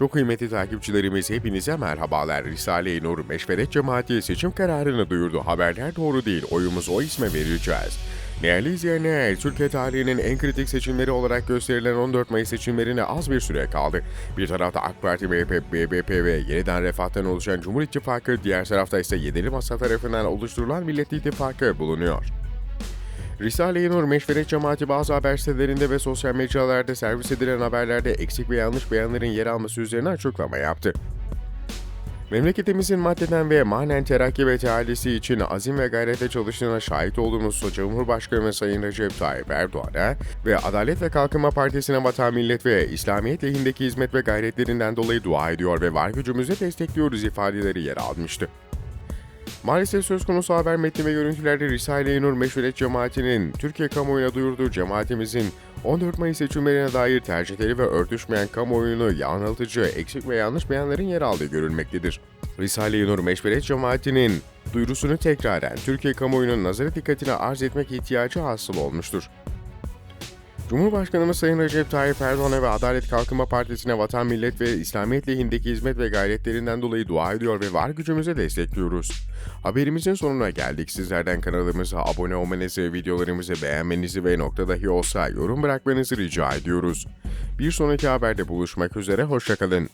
Çok kıymetli takipçilerimiz hepinize merhabalar. Risale-i Nur Meşveret Cemaati seçim kararını duyurdu. Haberler doğru değil. Oyumuzu o isme vereceğiz. Değerli izleyenler, Türkiye tarihinin en kritik seçimleri olarak gösterilen 14 Mayıs seçimlerine az bir süre kaldı. Bir tarafta AK Parti, MHP, BBP ve yeniden Refah'tan oluşan Cumhur İttifakı, diğer tarafta ise Yedili Masa tarafından oluşturulan Millet İttifakı bulunuyor. Risale-i Nur Meşveret Cemaati bazı haber sitelerinde ve sosyal mecralarda servis edilen haberlerde eksik ve yanlış beyanların yer alması üzerine açıklama yaptı. Memleketimizin maddeden ve manen terakki ve tealisi için azim ve gayrete çalıştığına şahit olduğumuz Cumhurbaşkanı Sayın Recep Tayyip Erdoğan'a ve Adalet ve Kalkınma Partisi'ne vatan millet ve İslamiyet lehindeki hizmet ve gayretlerinden dolayı dua ediyor ve var gücümüzle destekliyoruz ifadeleri yer almıştı. Maalesef söz konusu haber metni ve görüntülerde Risale-i Nur Meşruiyet Cemaati'nin Türkiye kamuoyuna duyurduğu cemaatimizin 14 Mayıs seçimlerine dair tercihleri ve örtüşmeyen kamuoyunu yanıltıcı, eksik ve yanlış beyanların yer aldığı görülmektedir. Risale-i Nur Meşruiyet Cemaati'nin duyurusunu tekraren Türkiye kamuoyunun nazara dikkatine arz etmek ihtiyacı hasıl olmuştur. Cumhurbaşkanımız Sayın Recep Tayyip Erdoğan'a ve Adalet Kalkınma Partisi'ne vatan, millet ve İslamiyet lehindeki hizmet ve gayretlerinden dolayı dua ediyor ve var gücümüze destekliyoruz. Haberimizin sonuna geldik. Sizlerden kanalımıza abone olmanızı, videolarımızı beğenmenizi ve nokta dahi olsa yorum bırakmanızı rica ediyoruz. Bir sonraki haberde buluşmak üzere, hoşçakalın.